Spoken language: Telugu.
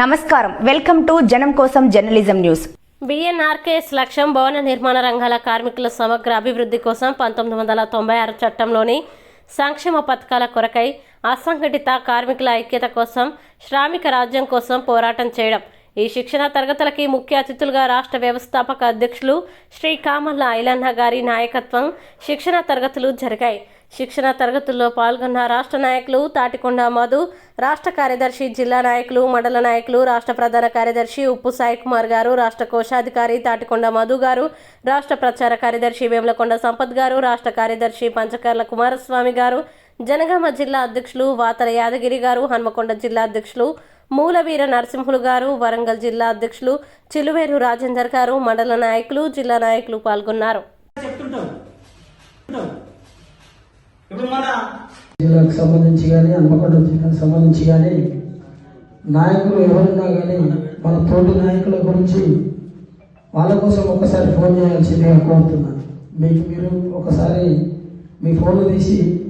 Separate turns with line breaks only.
నమస్కారం. వెల్కమ్ టు జనం కోసం జర్నలిజం న్యూస్.
బిఎన్ఆర్కేఎస్ లక్ష్యం భవన నిర్మాణ రంగాల కార్మికుల సమగ్ర అభివృద్ధి కోసం పంతొమ్మిది వందల తొంభై ఆరు చట్టంలోని సంక్షేమ పథకాల కొరకై అసంఘటిత కార్మికుల ఐక్యత కోసం శ్రామిక రాజ్యం కోసం పోరాటం చేయడం. ఈ శిక్షణ తరగతులకి ముఖ్య అతిథులుగా రాష్ట్ర వ్యవస్థాపక అధ్యక్షులు శ్రీ కామల్ల ఐలన్న గారి నాయకత్వం శిక్షణ తరగతులు జరిగాయి. శిక్షణ తరగతుల్లో పాల్గొన్న రాష్ట్ర నాయకులు తాటికొండ మధు రాష్ట్ర కార్యదర్శి జిల్లా నాయకులు మండల నాయకులు రాష్ట్ర ప్రధాన కార్యదర్శి ఉప్పు సాయి కుమార్ గారు రాష్ట్ర కోశాధికారి తాటికొండ మధు గారు రాష్ట్ర ప్రచార కార్యదర్శి వేములకొండ సంపత్ గారు రాష్ట్ర కార్యదర్శి పంచకర్ల కుమారస్వామి గారు జనగామ జిల్లా అధ్యక్షులు వాతల యాదగిరి గారు హన్మకొండ జిల్లా అధ్యక్షులు మూలవీర నరసింహులు గారు వరంగల్ జిల్లా అధ్యక్షులు చిలువేరు రాజేందర్ గారు మండల నాయకులు జిల్లా నాయకులు పాల్గొన్నారు.
చెప్తుంటాం చెప్తుంటాం. ఇప్పుడు మన
జిల్లాకు సంబంధించి కానీ హన్మకొండ జిల్లాకు సంబంధించి కానీ నాయకులు ఎవరున్నా కానీ మన తోటి నాయకుల గురించి వాళ్ళ కోసం ఒకసారి ఫోన్ చేయాల్సిందిగా కోరుతున్నాను. మీకు మీరు ఒకసారి మీ ఫోన్ తీసి